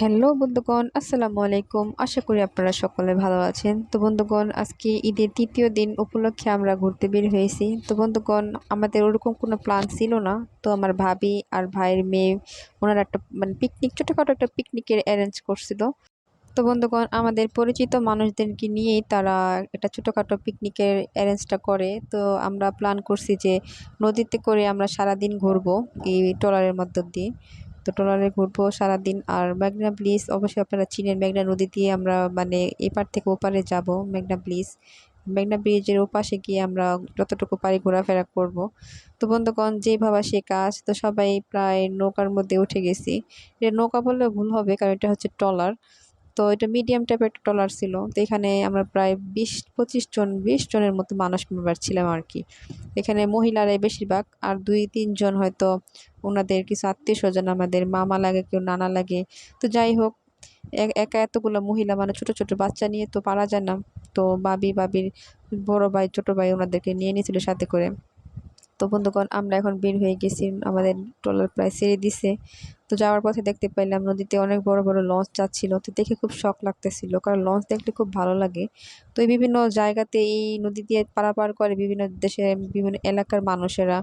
Hello বন্ধুগণ, আসসালামু আলাইকুম। আশা করি আপনারা সকলে ভালো আছেন। তো বন্ধুগণ, আজকে ঈদের তৃতীয় দিন উপলক্ষে আমরা ঘুরতে বের হয়েছি। তো বন্ধুগণ, আমাদের ওরকম কোনো প্ল্যান ছিল না। তো আমার ভাবি আর ভাইয়ের মেয়ে, ওনারা একটা মানে পিকনিক ছোটোখাটো একটা পিকনিকের অ্যারেঞ্জ করছিল। তো বন্ধুগণ, আমাদের পরিচিত মানুষদেরকে নিয়েই তারা একটা ছোটোখাটো পিকনিকের অ্যারেঞ্জটা করে। তো আমরা প্ল্যান করছি যে নদীতে করে আমরা সারাদিন ঘুরবো এই ট্রলারের মধ্য দিয়ে। তো ট্রলারে ঘুরবো সারাদিন। আর মেঘনা ব্লিজ, অবশ্যই আপনারা চিনেন মেঘনা নদী দিয়ে আমরা মানে এপার থেকে ওপারে যাব মেঘনা ব্লিজ। মেঘনা ব্রিজের ওপাশে গিয়ে আমরা যতটুকু পারি ঘোরাফেরা করব। তো বন্ধুগণ, যে যেভাবে সে কাজ, তো সবাই প্রায় নৌকার মধ্যে উঠে গেছি। এটা নৌকা বললে ভুল হবে, কারণ এটা হচ্ছে ট্রলার। তো এটা মিডিয়াম টাইপের একটা ট্রলার ছিল। তো এখানে আমরা প্রায় বিশ, পঁচিশ জন, বিশ জনের মতো মানুষ মেম্বার ছিলাম আর কি। এখানে মহিলারাই বেশিরভাগ। আর দুই তিনজন হয়তো ওনাদের কিছু আত্মীয় স্বজন আমাদের মামা লাগে, কেউ নানা লাগে। তো যাই হোক একা এতগুলো মহিলা মানে ছোট ছোট বাচ্চা নিয়ে তো পারা যায় না। তো বাবি, বাবির বড় ভাই, ছোট ভাই ওনাদেরকে নিয়ে নিয়েছিল সাথে করে। তো বন্ধুগণ, আমরা এখন বের হয়ে গেছি। আমাদের ট্রলার প্রায় ছেড়ে দিছে। তো যাওয়ার পথে দেখতে পাইলাম নদীতে অনেক বড় বড় লঞ্চ যাচ্ছিল। তো দেখে খুব শখ লাগতেছিল, কারণ লঞ্চ দেখলে খুব ভালো লাগে। তো এই বিভিন্ন জায়গাতে এই নদী দিয়ে পারাপার করে বিভিন্ন দেশের বিভিন্ন এলাকার মানুষেরা।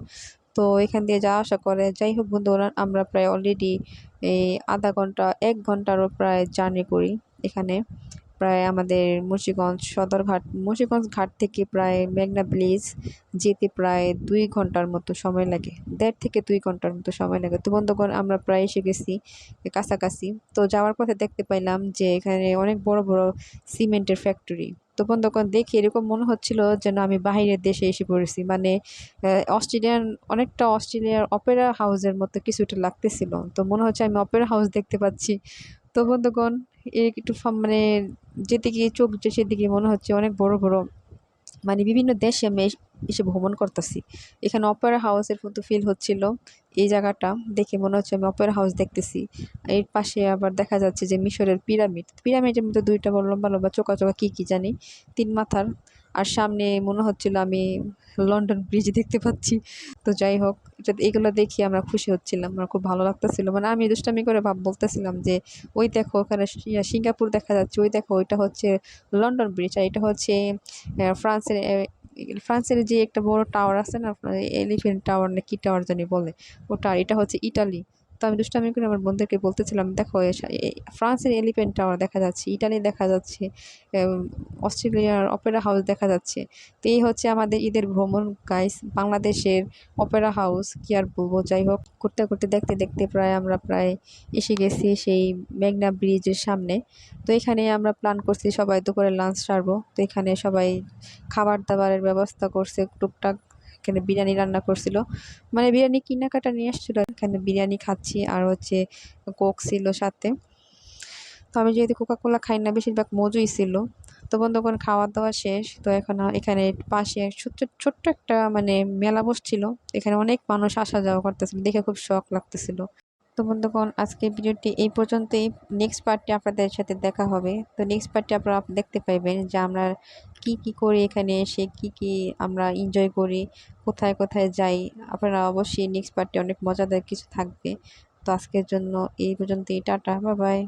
তো এখান দিয়ে যাওয়া আসা করে। যাই হোক বন্ধুরা আমরা প্রায় অলরেডি এই আধা ঘণ্টা, এক ঘন্টারও প্রায় জার্নি করি এখানে। প্রায় আমাদের মুন্সিগঞ্জ সদরঘাট, মুন্সিগঞ্জ ঘাট থেকে প্রায় মেঘনা ব্রিজ যেতে প্রায় দুই ঘণ্টার মতো সময় লাগে। দেড় থেকে দুই ঘণ্টার মতো সময় লাগে। তো বন্ধুগণ, আমরা প্রায় এসে গেছি কাছাকাছি। তো যাওয়ার পথে দেখতে পাইলাম যে এখানে অনেক বড় বড় সিমেন্টের ফ্যাক্টরি। তো বন্ধুগণ, দেখে এরকম মনে হচ্ছিল যেন আমি বাহিরের দেশে এসে পড়েছি। মানে অস্ট্রেলিয়ান, অনেকটা অস্ট্রেলিয়ার অপেরা হাউসের মতো কিছুটা লাগতেছিল। তো মনে হচ্ছে আমি অপেরা হাউস দেখতে পাচ্ছি। তো বন্ধুগণ একটু মানে যেদিকে চোখ যে সেদিকে মনে হচ্ছে অনেক বড় বড় মানে বিভিন্ন দেশে আমি এসে ভ্রমণ করতেছি। এখানে অপেরা হাউসের মতো ফিল হচ্ছিল এই জায়গাটা। দেখে মনে হচ্ছে আমি অপেরা হাউস দেখতেছি। এর পাশে আবার দেখা যাচ্ছে যে মিশরের পিরামিড। পিরামিডের মধ্যে দুইটা বড় লম্বা লম্বা চোকা চোকা কী কী জানি? তিন মাথার আর সামনে মনে হচ্ছিল আমি লন্ডন ব্রিজ দেখতে পাচ্ছি। তো যাই হোক এগুলো দেখি আমরা খুশি হচ্ছিলাম, আমার খুব ভালো লাগতেছিল। মানে আমি দুষ্টামি করে ভাব, বলতেছিলাম যে, ওই দেখো ওখানে সিঙ্গাপুর দেখা যাচ্ছে, ওই দেখো ওইটা হচ্ছে লন্ডন ব্রিজ আর এটা হচ্ছে ফ্রান্সের ফ্রান্সের যে একটা বড় টাওয়ার আছে না এলিফেন্ট টাওয়ার না কী টাওয়ার জানি বলে, ওটা, এটা হচ্ছে ইটালি। তো আমি দুষ্টামি করে আমার বন্ধুদেরকে বলতেছিলাম, দেখো ফ্রান্সের এলিফেন্ট টাওয়ার দেখা যাচ্ছে ইটালি দেখা যাচ্ছে অস্ট্রেলিয়ার অপেরা হাউস দেখা যাচ্ছে। তো এই হচ্ছে আমাদের ঈদের ভ্রমণ গাইস বাংলাদেশের অপেরা হাউস, কি আর বলব, যাই হোক করতে করতে দেখতে দেখতে প্রায় আমরা প্রায় এসে গেছি সেই মেঘনা ব্রিজের সামনে। তো এখানে আমরা প্ল্যান করছি সবাই দুপুরে লাঞ্চ সারবো। তো এখানে সবাই খাবার দাবারের ব্যবস্থা করছে, টুকটাক এখানে বিরিয়ানি রান্না করছিল। মানে বিরিয়ানি কেনাকাটা নিয়ে আসছিল। এখানে বিরিয়ানি খাচ্ছি আর হচ্ছে কোক ছিল সাথে। তো আমি যেহেতু কোকা কোলা খাই না, বেশিরভাগ মজুই ছিল। তো বন্ধুগণ খাওয়া দাওয়া শেষ। তো এখন এখানে পাশে ছোট্ট ছোট্ট একটা মানে মেলা বসছিল। এখানে অনেক মানুষ আসা যাওয়া করতেছিল। দেখে খুব শখ লাগতেছিল। তো বন্ধুগণ আজকে ভিডিওটি এই পর্যন্তই। নেক্সট পার্টটি আপনাদের সাথে দেখা হবে। তো নেক্সট পার্টটি আপনারা দেখতে পাইবেন যে আমরা কি কি করি এখানে, এসে কি কি আমরা এনজয় করি, কোথায় কোথায় যাই। আপনারা অবশ্যই নেক্সট পার্টটি অনেক মজাদার কিছু থাকবে। তো আজকের জন্য এই পর্যন্তই। Tata bye bye